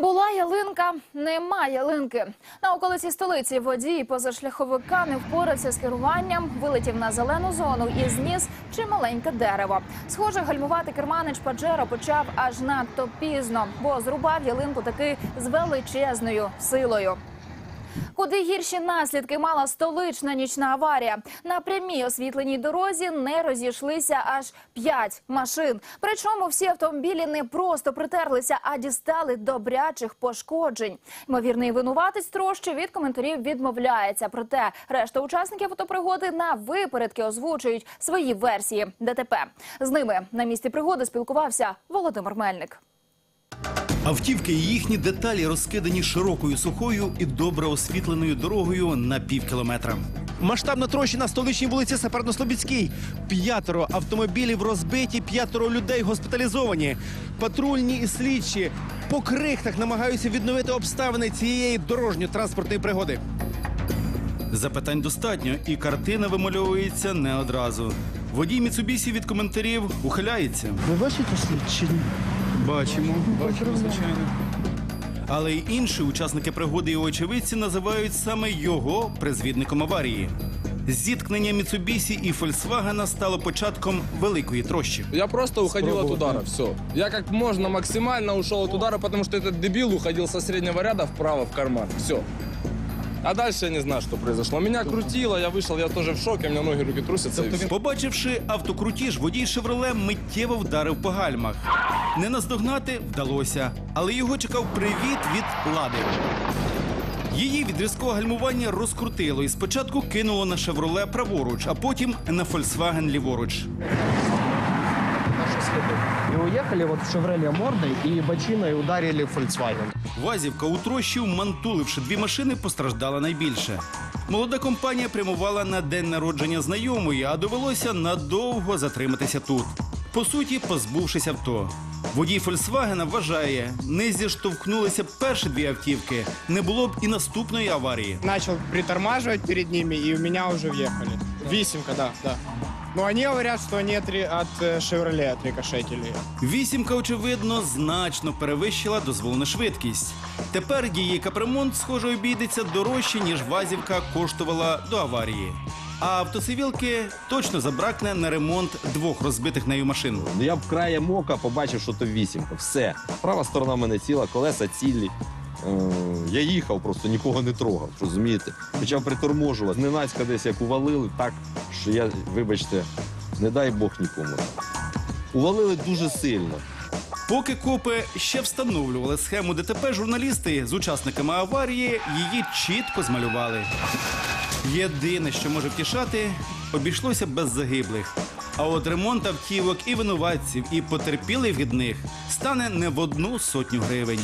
Була ялинка, нема ялинки. На околиці столиці водій позашляховика не впорався з керуванням, вилетів на зелену зону і зніс чималеньке дерево. Схоже, гальмувати керманич Паджеро почав аж надто пізно, бо зрубав ялинку таки з величезною силою. Куди гірші наслідки мала столична нічна аварія. На прямій освітленій дорозі не розійшлися аж п'ять машин. Причому всі автомобілі не просто притерлися, а дістали добрячих пошкоджень. Ймовірний винуватець трощі від коментарів відмовляється. Проте решта учасників автопригоди на випередки озвучують свої версії ДТП. З ними на місці пригоди спілкувався Володимир Мельник. Автівки і їхні деталі розкидані широкою сухою і добре освітленою дорогою на пів кілометра. Масштабна трощі на столичній вулиці Саперно-Слобідській. П'ятеро автомобілів розбиті, п'ятеро людей госпіталізовані. Патрульні і слідчі по крихтах намагаються відновити обставини цієї дорожньо-транспортної пригоди. Запитань достатньо, і картина вимальовується не одразу. Водій Міцубісі від коментарів ухиляється. Ви бачите слід чи ні? Бачимо, бачимо, звичайно. Але й інші учасники пригоди і очевидці називають саме його призвідником аварії. Зіткнення Міцубісі і Фольксвагена стало початком великої трощі. Я просто уходил от удара, все. Я как можно максимально ушел от удара, потому что этот дебил уходил со среднего ряда вправо в карман. Все. А дальше я не знаю, что произошло. Меня крутило, я вышел, я тоже в шоке, у меня ноги, руки трусятся. и всё. Побачивши автокрутіж, водій «Шевроле» миттєво вдарив по гальмах. Не наздогнати вдалося, але його чекав привіт від лади. Її від різкого гальмування розкрутило і спочатку кинуло на «Шевроле» праворуч, а потім на «Фольксваген» ліворуч. Наши следы. И уехали вот в «Шевроле» мордой и бочиной ударили в «Фольксваген». Вазівка у трощі, мантуливши дві машини, постраждала найбільше. Молода компанія прямувала на день народження знайомої, а довелося надовго затриматися тут. По суті, позбувшись авто. Водій Фольксвагена вважає, не зіштовхнулися б перші дві автівки, не було б і наступної аварії. начал притормаживать перед ними, и у меня уже въехали. Висимка, да, да. Но они говорят, что они от, ре- э, «Шевроле» отрикошетили. Вісімка, очевидно, значно перевищила дозволену швидкість. Тепер її капремонт, схоже, обійдеться дорожче, ніж вазівка коштувала до аварії. А автосивілки точно забракне на ремонт двох розбитих нею машин. Ну, Я б краєм ока побачив, що то вісімка. Все. Права сторона в мене ціла, колеса цілі. Е, Я їхав, просто нікого не трогав, розумієте? Почав приторможувати. Зненацька десь як увалили, так, що я, вибачте, не дай Бог нікому. Увалили дуже сильно. Поки копи ще встановлювали схему ДТП, журналісти з учасниками аварії її чітко змалювали. Єдине, що може втішати, обійшлося без загиблих. А от ремонт автівок і винуватців, і потерпілих від них стане не в одну сотню гривень.